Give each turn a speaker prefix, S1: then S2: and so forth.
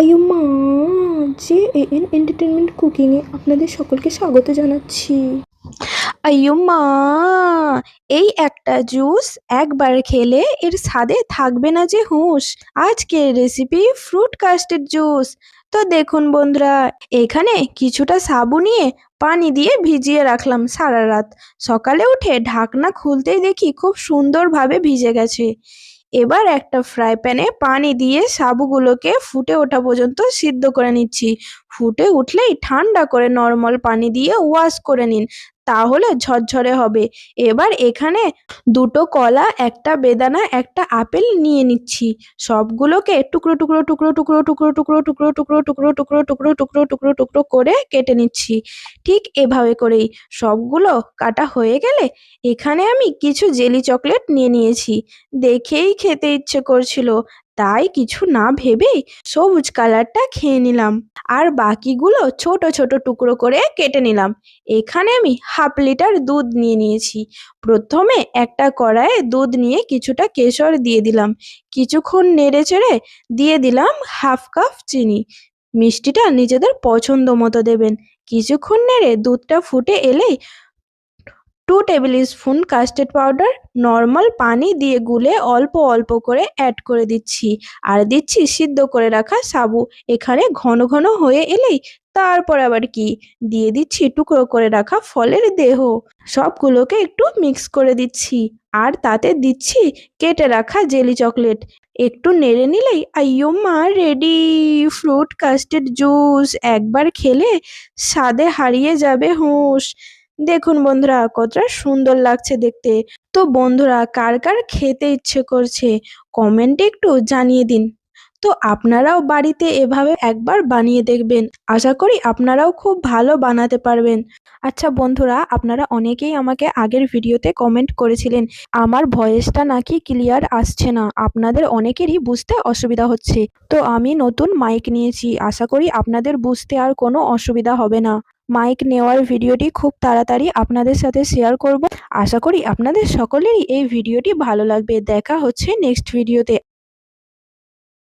S1: আইয়ো মা A N entertainment কুকিংয়ে আপনাদের সকলকে স্বাগত জানাচ্ছি। আইয়ো মা, এই একটা জুস একবার খেলে এর স্বাদে থাকবে না যে হুঁশ। আজকের রেসিপি ফ্রুট কাস্টেড জুস। তো দেখুন বন্ধুরা, এখানে কিছুটা সাবু নিয়ে পানি দিয়ে ভিজিয়ে রাখলাম সারা রাত। সকালে উঠে ঢাকনা খুলতেই দেখি খুব সুন্দরভাবে ভিজে গেছে। এবার একটা ফ্রাই প্যানে পানি দিয়ে সাবুগুলোকে ফুটে ওঠা পর্যন্ত সিদ্ধ করে নিচ্ছি। ফুটে উঠলেই ঠান্ডা করে নর্মাল পানি দিয়ে ওয়াশ করে নিন। তাহলে ঝরঝরে হবে এবার এখানে দুটো কলা একটা বেদানা একটা আপেল নিয়ে নিচ্ছি সবগুলোকে টুকরো টুকরো টুকরো টুকরো টুকরো টুকরো টুকরো টুকরো টুকরো টুকরো টুকরো টুকরো টুকরো টুকরো করে কেটে নিচ্ছি ঠিক এভাবে করেই সবগুলো কাটা হয়ে গেলে এখানে আমি কিছু জেলি চকলেট নিয়ে নিয়েছি দেখেই খেতে ইচ্ছে করছিল তাই কিছু না ভেবেই সবুজ কালারটা খেয়ে নিলাম। আর বাকিগুলো ছোট ছোট টুকরো করে কেটে নিলাম। এখানে আমি হাফ লিটার দুধ নিয়ে নিয়েছি। প্রথমে একটা কড়াইয়ে দুধ নিয়ে কিছুটা কেশর দিয়ে দিলাম। কিছুক্ষণ নেড়ে চেড়ে দিয়ে দিলাম হাফ কাপ চিনি। মিষ্টিটা নিজেদের পছন্দ মতো দেবেন। কিছুক্ষণ নেড়ে দুধটা ফুটে এলেই two tablespoon custard powder normal পানি দিয়ে গুলে অল্প অল্প করে অ্যাড করে দিচ্ছি। আর দিচ্ছি সিদ্ধ করে রাখা সাবু। এখানে ঘন ঘন হয়ে এলেই তারপর আবার কি? দিয়ে দিচ্ছি টুকরো করে রাখা ফলের দেহ। সবগুলোকে একটু মিক্স করে দিচ্ছি। আর তাতে দিচ্ছি কেটে রাখা জেলি চকলেট একটু নেড়ে নিলেই আইয়ো মা রেডি ফ্রুট কাস্টার্ড জুস একবার খেলে স্বাদে হারিয়ে যাবে হুঁশ। দেখুন বন্ধুরা, কতটা সুন্দর লাগছে দেখতে। তো বন্ধুরা, কার কার খেতে ইচ্ছে করছে, কমেন্টে একটু জানিয়ে দিন। তো আপনারাও বাড়িতে এভাবে একবার বানিয়ে দেখবেন। আশা করি আপনারাও খুব ভালো বানাতে পারবেন। আচ্ছা বন্ধুরা, আপনারা অনেকেই আমাকে আগের ভিডিওতে কমেন্ট করেছিলেন, আমার ভয়েসটা নাকি ক্লিয়ার আসছে না। আপনাদের অনেকেরই বুঝতে অসুবিধা হচ্ছে। তো আমি নতুন মাইক নিয়েছি। আশা করি আপনাদের বুঝতে আর কোনো অসুবিধা হবে না। মাইক নেওয়ার ভিডিওটি খুব তাড়াতাড়ি আপনাদের সাথে শেয়ার করব। আশা করি আপনাদের সকলেরই এই ভিডিওটি ভালো লাগবে। দেখা হচ্ছে নেক্সট ভিডিওতে।